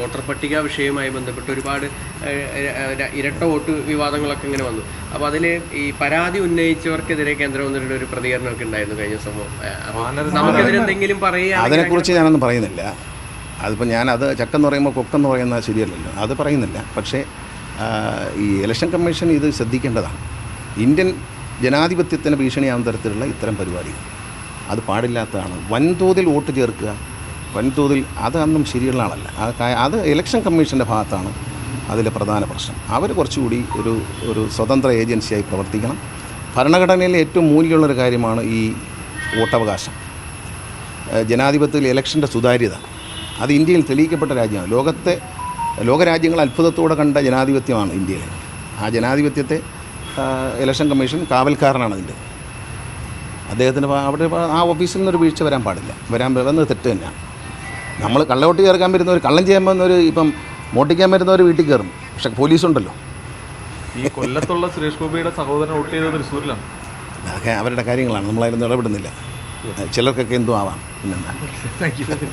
Voter പട്ടിക വിഷയവുമായി ബന്ധപ്പെട്ട് ഒരുപാട് ഇരട്ട വോട്ട് വിവാദങ്ങളൊക്കെ ഇങ്ങനെ വന്നു. അപ്പോൾ അതിൽ ഈ പരാതി ഉന്നയിച്ചവർക്കെതിരെ കേന്ദ്രമന്ത്രിയുടെ ഒരു പ്രതികരണമൊക്കെ ഉണ്ടായിരുന്നു കഴിഞ്ഞ സംഭവം. നമുക്കെതിരെ എന്തെങ്കിലും പറയുക അതിനെക്കുറിച്ച് ഞാനൊന്നും പറയുന്നില്ല. അതിപ്പോൾ ഞാനത് ചക്കെന്ന് പറയുമ്പോൾ കൊക്കെന്ന് പറയുന്നത് ശരിയല്ലല്ലോ. അത് പറയുന്നില്ല. പക്ഷേ ഈ ഇലക്ഷൻ കമ്മീഷൻ ഇത് ശ്രദ്ധിക്കേണ്ടതാണ്. ഇന്ത്യൻ ജനാധിപത്യത്തിന് ഭീഷണിയാവുന്ന തരത്തിലുള്ള ഇത്തരം പരിപാടികൾ. അത് പാടില്ലാത്തതാണ്. വൻതോതിൽ വോട്ട് ചേർക്കുക. വൻതോതിൽ അത് അന്നും ശരിയുള്ള ആളല്ല. അത് ഇലക്ഷൻ കമ്മീഷന്റെ ഭാഗത്താണ് അതിലെ പ്രധാന പ്രശ്നം. അവർ കുറച്ചുകൂടി ഒരു ഒരു സ്വതന്ത്ര ഏജൻസിയായി പ്രവർത്തിക്കണം. ഭരണഘടനയിലെ ഏറ്റവും മൂല്യമുള്ളൊരു കാര്യമാണ് ഈ വോട്ടവകാശം. ജനാധിപത്യത്തിൽ ഇലക്ഷന്റെ സുതാര്യത. അത് ഇന്ത്യയിൽ തെളിയിക്കപ്പെട്ട രാജ്യമാണ്. ലോകത്തെ ലോകരാജ്യങ്ങൾ അത്ഭുതത്തോടെ കണ്ട ജനാധിപത്യമാണ് ഇന്ത്യയിൽ ആ ജനാധിപത്യത്തെ ഇലക്ഷൻ കമ്മീഷൻ കാവൽക്കാരനാണ് അതിന്റെ. അദ്ദേഹത്തിന് അവിടെ ആ ഓഫീസിൽ നിന്നൊരു വീഴ്ച വരാൻ പാടില്ല. വരാൻ വന്നത് തെറ്റ് തന്നെയാണ്. നമ്മൾ കള്ളവോട്ട് ചേർക്കാൻ വരുന്നവർ കള്ളം ചെയ്യാൻ ഒരു ഇപ്പം മോട്ടിക്കാൻ ഒരു വീട്ടിൽ കയറും. പക്ഷെ പോലീസുണ്ടല്ലോ. ഈ കൊല്ലത്തുള്ള സുരേഷ് ഗോപിയുടെ സഹോദരൻ വോട്ട് ചെയ്തത് തൃശ്ശൂരിലാണ്. അതൊക്കെ അവരുടെ കാര്യങ്ങളാണ്. നമ്മളതിലൊന്നും ഇടപെടുന്നില്ല. ചിലർക്കൊക്കെ എന്തും ആവാം. പിന്നെന്താ